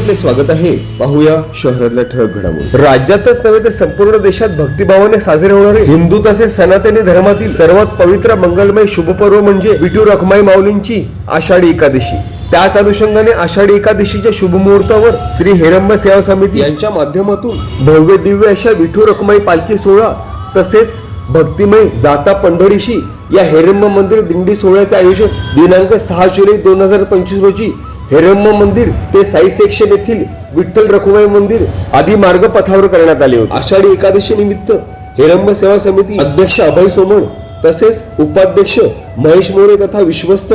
आपले स्वागत आहे. पाहूया शहरातल्या ठळक घडामोडी. राज्यातच नव्हे तर संपूर्ण देशात भक्तिभावाने साजरे होणारे हिंदू तसेच सनातनी धर्मातील सर्वात पवित्र मंगलमय शुभपर्व म्हणजे विठू रखमाई माऊलींची आषाढी एकादशी. त्याच अनुषंगाने आषाढी एकादशीच्या शुभ मुहूर्तावर श्री हेरंब सेवा समिती यांच्या माध्यमातून भव्य दिव्य अशा विठू रखमाई पालखी सोहळा तसेच भक्तिमय जाता पंढरीशी या हेरंब मंदिर दिंडी सोहळ्याचे आयोजन दिनांक सहा जुलै दोन हजार पंचवीस रोजी हेरंब मंदिर ते साई सेक्शन येथील विठ्ठल रखुमाई मंदिर आदी मार्ग पथावर करण्यात आले होते. आषाढी एकादशी निमित्त हेरंब सेवा समिती अध्यक्ष अभय सोमण तसेच उपाध्यक्ष महेश मोरे तथा विश्वस्त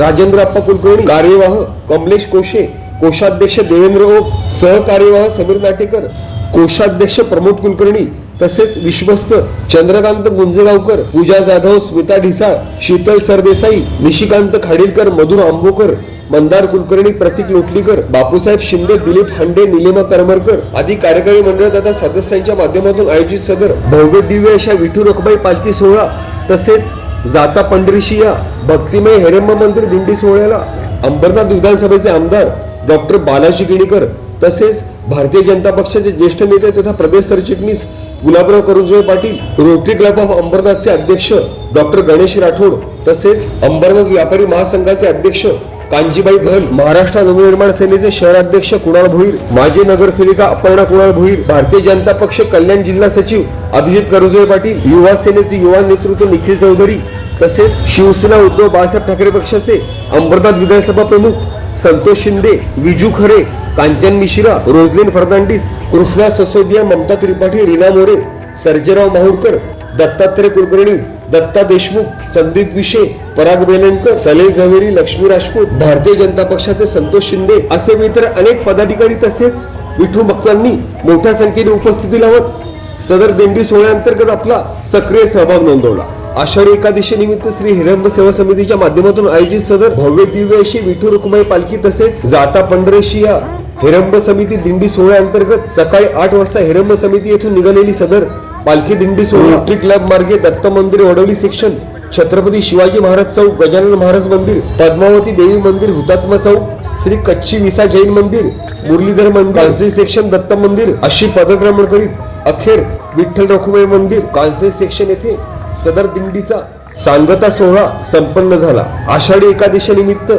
राजेंद्र अप्पा कुलकर्णी कार्यवाह कमलेश कोशे कोषाध्यक्ष देवेंद्र ओक सहकार्यवाह समीर नाटेकर कोषाध्यक्ष प्रमोद कुलकर्णी तसेच विश्वस्त चंद्रकांत गुंजेगावकर पूजा जाधव स्मिता ढिसाळ शीतल सरदेसाई निशिकांत खाडीलकर मधुर आंबोकर मंदार कुलकर्णी प्रतीक लोटलीकर बापूसाहेब शिंदे दिलीप हांडे निलिमा करमरकर आदी कार्यकारी मंडळ तथा सदस्यांच्या माध्यमातून आयोजित सदर. भव्य दिव्य अशा विठू रखबाई पालखी सोहळा तसेच जाता पंढरीशिया भक्तिमय हेरंब मंदिर दिंडी सोहळ्याला. अंबरनाथ विधानसभेचे आमदार डॉक्टर बालाजी गिणीकर तसेच भारतीय जनता पक्षाचे ज्येष्ठ नेते तथा प्रदेश सरचिटणीस Gulabrao Karunjole Patil Rotary Club of अंबरनाथचे अध्यक्ष डॉक्टर गणेश राठोड तसेच अंबरनाथ व्यापारी महासंघाचे अध्यक्ष कांजीबाई धन महाराष्ट्र नवनिर्माण सेनेचे शहराध्यक्ष कुणाल भोईर माजी नगरसेविका अपर्णा कुणाल भोईर भारतीय जनता पक्ष कल्याण जिल्हा सचिव अभिजित करुजोय पाटील युवा सेनेचे युवा नेतृत्व निखिल चौधरी तसेच शिवसेना उद्धव बाळासाहेब ठाकरे पक्षाचे अंबरनाथ विधानसभा प्रमुख संतोष शिंदे विजू खरे कांचन मिश्रा रोजलिन फर्नांडिस कृष्णा ससोदिया ममता त्रिपाठी रीना मोरे सर्जेराव माहुरकर दत्तात्रय कुलकर्णी दत्ता देशमुख संदीप विशे पराग बेलणकर सलील झवेरी लक्ष्मी राजपूत भारतीय जनता पक्षाचे संतोष शिंदे असे मित्र अनेक पदाधिकारी तसेच विठू भक्तांनी मोठ्या संख्येने उपस्थिती लावत सदर दिंडी सोहळ्याअंतर्गत आपला सक्रिय सहभाग नोंदवला. आषाढी एकादशी निमित्त श्री हिरंब सेवा समितीच्या माध्यमातून आयोजित सदर भव्य दिव्य अशी विठू रुक्माई पालखी तसेच जाता पंढरेशी या हिरंब समिती दिंडी सोहळ्याअंतर्गत सकाळी आठ वाजता हिरंब समिती येथून निघालेली सदर पालखी दिंडी सोहळा. रोटरी क्लब मार्गे दत्त मंदिर वडवली सेक्शन छत्रपती शिवाजी महाराज चौक गजानन महाराज मंदिर पद्मावती देवी मंदिर हुतात्मा चौक श्री कच्ची विसा जैन मंदिर मुरलीधर मंदिर कांसे सेक्शन दत्त मंदिर अशी पदक्रमण करीत अखेर विठ्ठल रखुमाई मंदिर कांसे सेक्शन येथे सदर दिंडीचा सांगता सोहळा संपन्न झाला. आषाढी एकादशीनिमित्त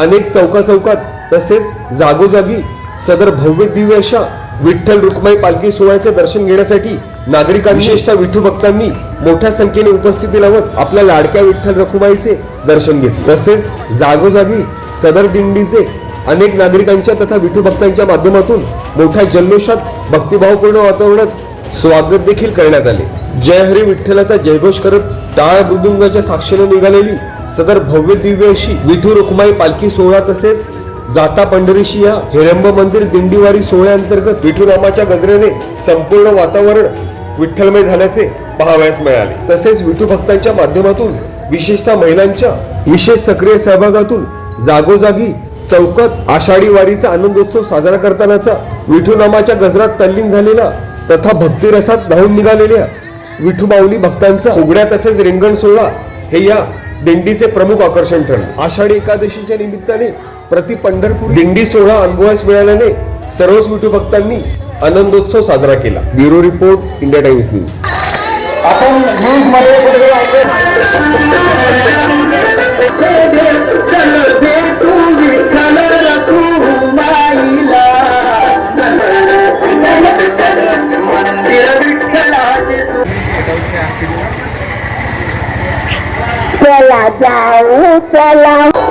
अनेक चौका चौकात तसेच जागोजागी सदर भव्य दिव्य अशा विठ्ठल रुक्माई पालखी सोहळ्याचे दर्शन घेण्यासाठी नागरिकांनी विशेषतः विठू भक्तांनी मोठ्या संख्येने उपस्थिती लावत आपल्या लाडक्या विठ्ठल रखुमाईचे दर्शन घेतले. तसेच जागोजागी सदर दिंडीचे अनेक नागरिकांच्या तथा विठू भक्तांच्या माध्यमातून मोठ्या जल्लोषात भक्तिभावपूर्ण वातावरणात स्वागत देखील करण्यात आले. जय हरी विठ्ठलाचा जयघोष करत टाळ मृदुंगाच्या साक्षीने निघालेली सदर भव्य दिव्य अशी विठू रुक्माई पालखी सोहळा तसेच जाता पंढरीशी या हेरंब मंदिर दिंडीवारी सोहळ्याअंतर्गत विठुरामाच्या गजरेने संपूर्ण वातावरण विठ्ठलमय झाल्याचे पाहावयास मिळाले. तसेच विठू भक्तांच्या माध्यमातून विशेषतः महिलांच्या विशेष सक्रिय सहभागातून जागोजागी चौकात आषाढी वारीचा आनंदोत्सव साजरा करतानाचा विठुनामाच्या गजरात तल्लीन झालेला तथा भक्तिरसात धावून निघालेल्या विठू माऊली भक्तांचा उघड्या तसेच रिंगण सोहळा हे या दिंडीचे प्रमुख आकर्षण ठरले. आषाढी एकादशीच्या निमित्ताने प्रति पंढरपूर दिंडी सोहळा अनुभवास मिळाल्याने सर्वच विठू भक्तांनी आनंदोत्सव साजरा केला. Bureau report India Times news. आपण न्यूज चला जाऊ चला.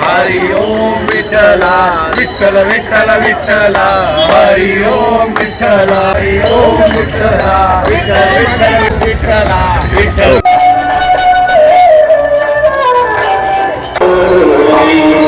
हरी ओम विठ्ठला विठ्ठल विठ्ठल विठ्ठला हरी ओम विठ्ठला विठ्ठला विठ्ठल विठ्ठल विठ्ठला हरी ओम विठ्ठला हरी ओम विठ्ठला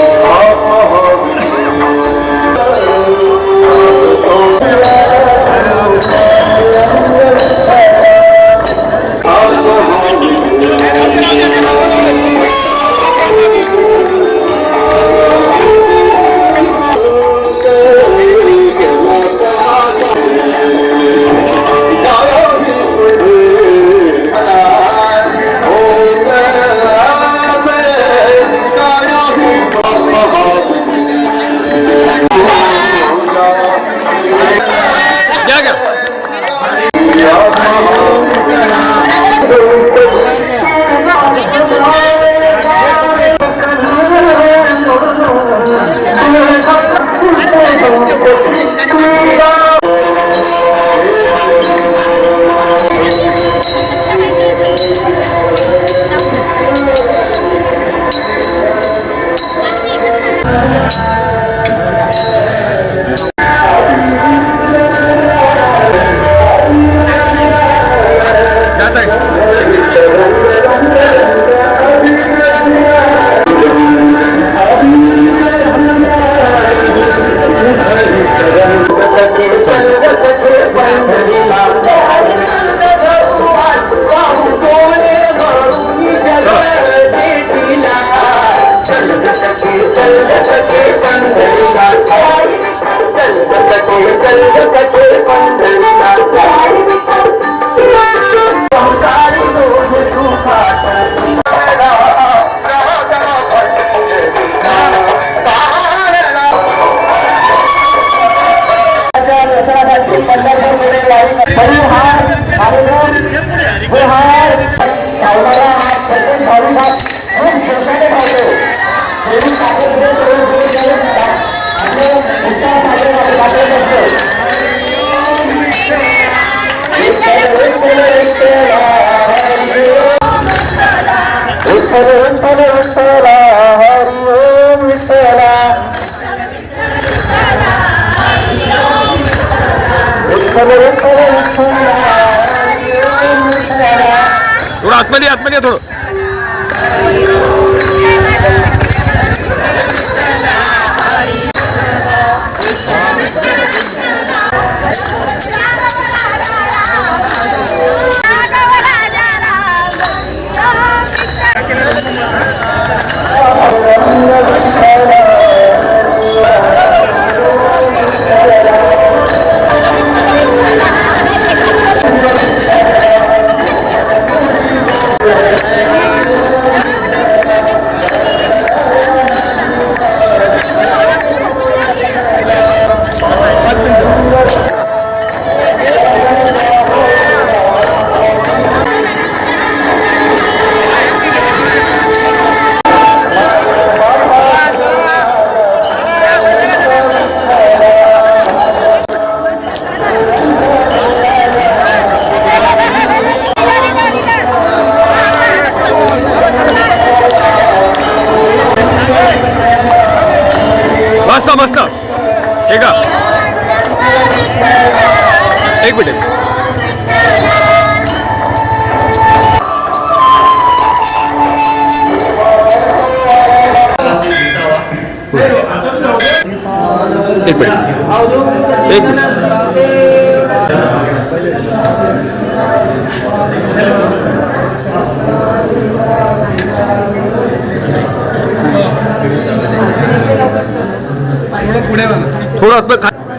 थोडं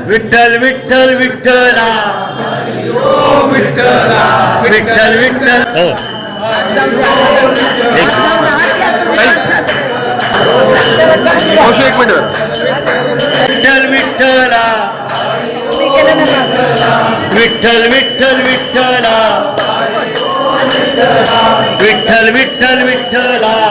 विठ्ठल विठ्ठल विठ्ठला. विठ्ठला विठ्ठल. विठ्ठल हो एक मिनिट. विठ्ठला विठ्ठल. विठ्ठल विठ्ठला विठ्ठल. विठ्ठल विठ्ठला विठ्ठल.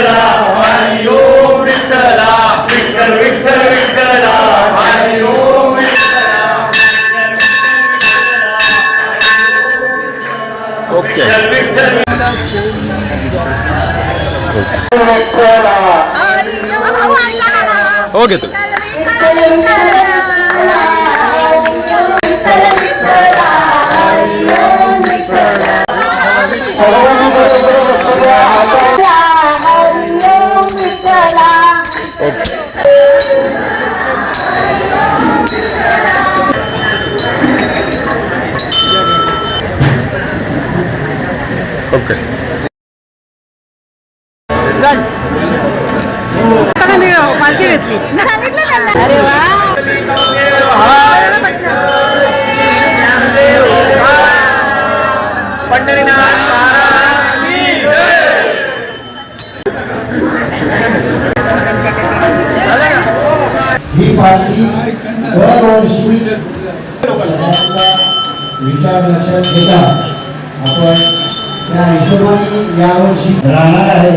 हो घेतो ओके विचार लक्षात घेता आपण त्या हिशोबाने यावर्षी राहणार आहे.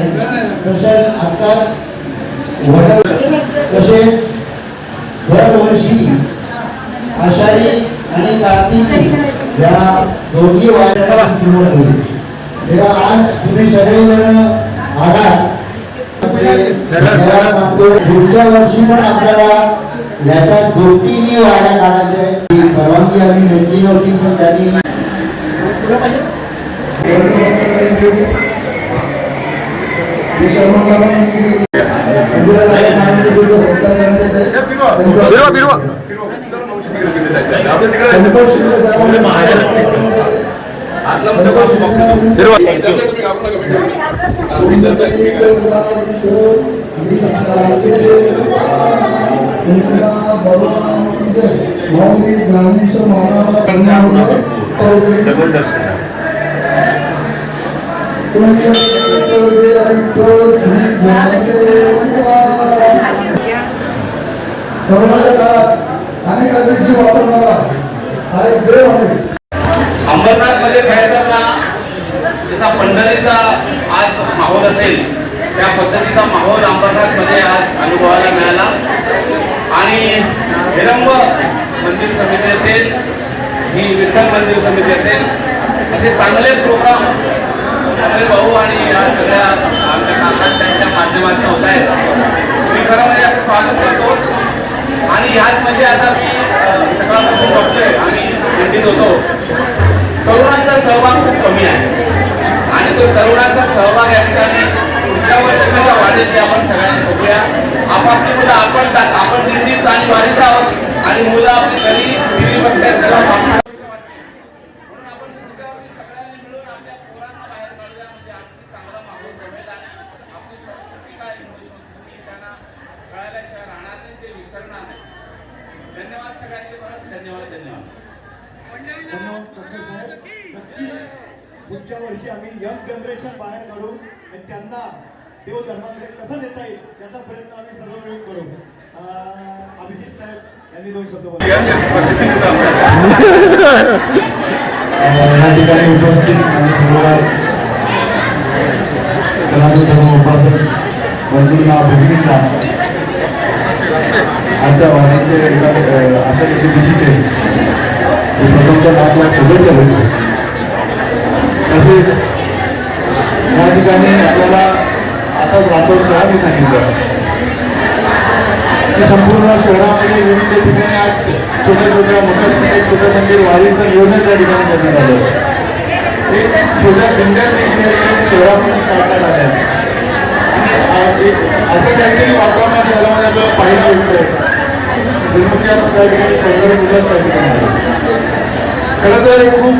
तसंच आता वडल तसे दरवर्षी आषाढी आणि कार्तिकी या दोन्ही वाऱ्याला सुरुवात होईल. तेव्हा आज तुम्ही सगळेजण आलात. पुढच्या वर्षी पण आपल्याला याच्या दोटीने वाऱ्या काढायच्या आहे. ही परवानगी आम्ही घेतली नव्हती पण त्यांनी हे हा एक अंबरनाथमध्ये खेळताना जसा पंढरीचा आज माहोल असेल त्या पद्धतीचा माहोल अंबरनाथमध्ये आज अनुभवायला मिळाला. आणि हिरंब मंदिर समिती असेल ही विठ्ठल मंदिर समिती असेल असे चांगले प्रोग्राम आपले भाऊ आणि या सगळ्या आमच्या काकांच्या माध्यमातून होत आहेत. मी खरं म्हणजे आता स्वागत करतो. आणि ह्यात म्हणजे आता मी सकाळपासून बघतोय आणि दिंडीत होतो. तरुणांचा सहभाग खूप कमी आहे. आणि तो तरुणांचा सहभाग या ठिकाणी पुढच्या वर्षी कसा वाढेल ते आपण सगळ्यांनी बघूया. आपापली मुलं आपण आपण दिंडीत आणि वारीत आहोत आणि मुलं आपली घरी टीव्ही बघतायत सर्व म्हणजे ते विसरणार धन्यवाद सगळ्यांचे परत धन्यवाद धन्यवाद. धन्यवाद डॉक्टर साहेब नक्कीच पुढच्या वर्षी आम्ही यंग जनरेशन बाहेर काढू आणि त्यांना देव धर्माकडे कसं नेता येईल याचा प्रयत्न आम्ही सर्व मिळून करू. अभिजित साहेब यांनी दोन शब्द या ठिकाणी उपस्थित उपासक बंधूंना भगिनींना दिवशीचे प्रथमच्या शुभेच्छा देतो तसेच या ठिकाणी आपल्याला आताच राठोड सरांनी सांगितलं की संपूर्ण शहरामध्ये विविध ठिकाणी आज छोट्या छोट्या मोठ्या छोट्या छोट्या संख्येत वारीचं नियोजन त्या ठिकाणी करण्यात आलं. एक छोट्या दिंड्या देखील शहरामध्ये काढण्यात आल्या आणि असं काहीतरी वातावरण शहरामध्ये म्हणजे आपल्याला पाहायला मिळतंय. जणू की आपण त्या ठिकाणी पंधरा दिवस त्या ठिकाणी आहे खरं तर हे खूप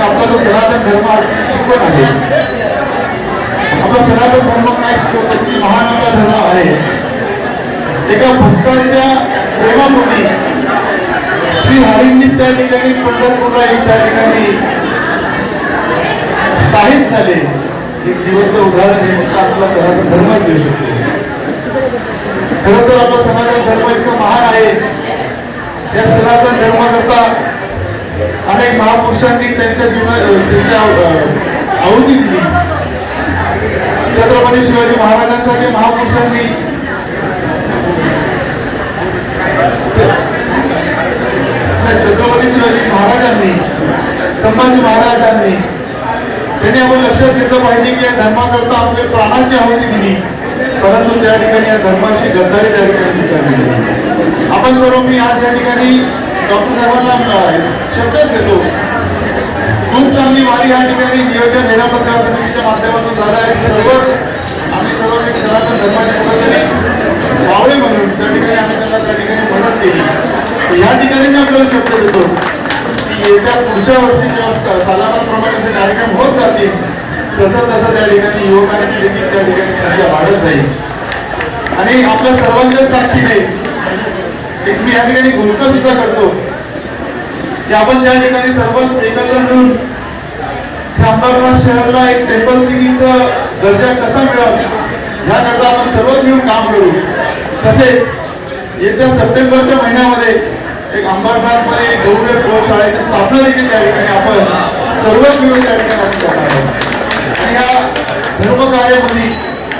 आपला जो सनातन धर्म आहे, शिकवण आहे. आपला सनातन धर्म काय शिकवतो? की महान आपला धर्म आहे. एका भक्तांच्या प्रेमापूर्वी श्री हरींनीच त्या ठिकाणी पंढरपूरला एक त्या ठिकाणी स्थायिक झाले. एक जिवंत उदाहरण हे फक्त आपला सनातन धर्मच देऊ शकतो. खरं तर आपला सनातन धर्म इतकं महान आहे. या सनातन धर्माकरता अनेक महापुरुषांनी त्यांच्या जीवना त्यांच्या आहुती दिली. छत्रपती शिवाजी महाराजांसारखे महापुरुषांनी छत्रपती शिवाजी महाराजांनी संभाजी महाराजांनी त्यांनी आपण लक्षात घेतलं पाहिजे की या धर्माकरता आपल्या प्राणाची आहुती दिली. परंतु त्या ठिकाणी या धर्माची गद्दारी त्या ठिकाणी स्वीकारली आपण सर्व मी आज या ठिकाणी डॉक्टर साहेबांना शब्दच देतो. खूप चांगली वारी या ठिकाणी नियोजन निराम समिती समितीच्या माध्यमातून झाला आणि सर्व आम्ही सर्व एक सनातन धर्माचे कुठेतरी वावळे म्हणून त्या ठिकाणी आम्ही त्यांना त्या ठिकाणी मदत केली. तर या ठिकाणी मी आपल्याला शब्द देतो की येत्या पुढच्या वर्षी जेव्हा स- असे कार्यक्रम होत जातील तसं तसं त्या ठिकाणी युवकांची देखील त्या ठिकाणी संख्या वाढत जाईल. आणि आपल्या सर्वांच्या साक्षीने एक मी या ठिकाणी घोषणा सुद्धा करतो की आपण त्या ठिकाणी सर्व एकत्र मिळून त्या शहराला एक टेम्पल सिटीचा दर्जा कसा मिळावा याकरता आपण सर्व मिळून काम करू. तसेच येत्या सप्टेंबरच्या महिन्यामध्ये एक अंबरनाथमध्ये एक गौरव प्रयोगशाळेची स्थापना देखील त्या ठिकाणी आपण सर्व मिळून त्या ठिकाणी आपण करणार आहोत. आणि या धर्मकार्यामध्ये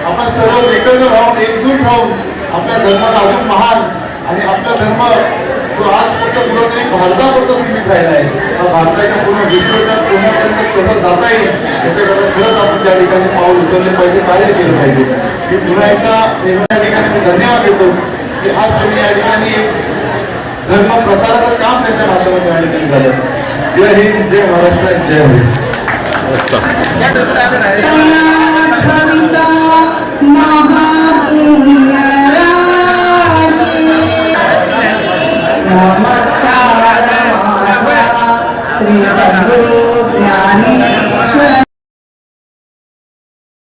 आपण सर्व एकत्र राहून एकजूट राहून आपल्या धर्माला अजून महान आणि आपला धर्म जो आज फक्त कुठंतरी भारतापुरता सीमित राहिला आहे. हा भारताच्या पूर्ण विश्वच्या कोणापर्यंत कसं जाता येईल त्याच्याकडे खरंच आपण त्या ठिकाणी पाऊल उचलले पाहिजे कार्य केलं पाहिजे. मी पुन्हा एकदा या ठिकाणी मी धन्यवाद देतो की आज तुम्ही या ठिकाणी एक धर्म प्रसाराचं काम त्यांच्या माध्यमातून या ठिकाणी झालं. जय हिंद जय महाराष्ट्र जय हिंद कविता महा नमस्कार श्री सद्गुरु